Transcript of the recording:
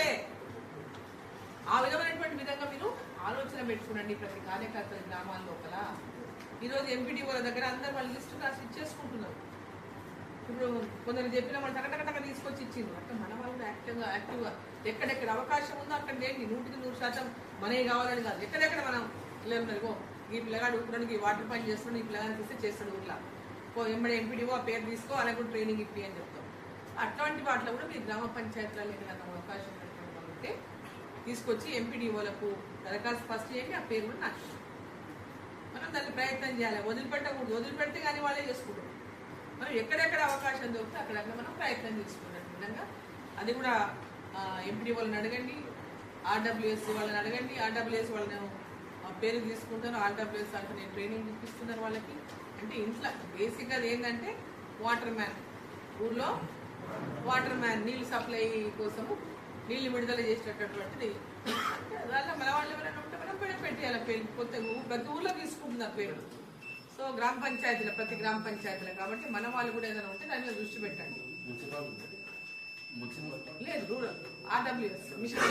ఉంటే ఆ విధమైనటువంటి విధంగా మీరు ఆలోచన పెట్టుకునండి ప్రతి కార్యకర్తల గ్రామాల లోపల. ఈరోజు ఎంపీడీఓల దగ్గర అందరు వాళ్ళు లిస్టు రాసి ఇచ్చేసుకుంటున్నారు. ఇప్పుడు కొందరు చెప్పిన వాళ్ళు టకటకటక తీసుకొచ్చి ఇచ్చింది అంటే మన వాళ్ళు యాక్టివ్గా యాక్టివ్గా ఎక్కడెక్కడ అవకాశం ఉందో అక్కడ లేండి నూటికి నూరు శాతం మనవి కావాలని కాదు. ఎక్కడెక్కడ మనం పిల్లలు ఈ పిల్లగాడు ఈ వాటర్ పని చేస్తున్నాడు ఈ పిల్లగానికి ఇస్తే చేస్తాడు ఊర్లో. ఎంబడి ఎంపీడీఓ ఆ పేరు తీసుకో అలాగే ట్రైనింగ్ ఇప్పి అని చెప్తాం. అట్లాంటి వాటిలో కూడా మీరు గ్రామ పంచాయతీలలో ఏదైనా అవకాశం పెట్టడం కాబట్టి తీసుకొచ్చి ఎంపీడీఓలకు దరఖాస్తు ఫస్ట్ చేయండి ఆ పేరు కూడా నాకు మనం దాన్ని ప్రయత్నం చేయాలి. వదిలిపెట్టకూడదు. వదిలిపెడితే కానీ వాళ్ళే చేసుకుంటారు. మనం ఎక్కడెక్కడ అవకాశం దొరికితే అక్కడక్కడ మనం ప్రయత్నం చేసుకున్నట్టు విధంగా అది కూడా ఎంపీడీ వాళ్ళని అడగండి ఆర్డబ్ల్యూఎస్ వాళ్ళని అడగండి ఆర్డబ్ల్యూఎస్ వాళ్ళని ఆ, పేరు తీసుకుంటారు ఆర్డబ్ల్యూఎస్ వాళ్ళకి నేను ట్రైనింగ్ ఇప్పిస్తున్నాను వాళ్ళకి. అంటే ఇంట్లో బేసిక్గా అది ఏంటంటే వాటర్ మ్యాన్. ఊర్లో వాటర్ మ్యాన్ నీళ్ళు సప్లై కోసము నీళ్ళు విడుదల చేసేటటువంటిది. దాంట్లో మన వాళ్ళు ఎవరైనా ఉంటే మనం పేరు పెట్టేయాలి పేరు. కొత్త ప్రతి ఊర్లో తీసుకుంటున్నారు పేరు. సో గ్రామ పంచాయతీల ప్రతి గ్రామ పంచాయతీలు కాబట్టి మన వాళ్ళు కూడా ఏదైనా ఉంటే దాని మీద దృష్టి పెట్టండి. లేదు రూరల్ ఆర్డబ్ల్యూఎస్ మిషన్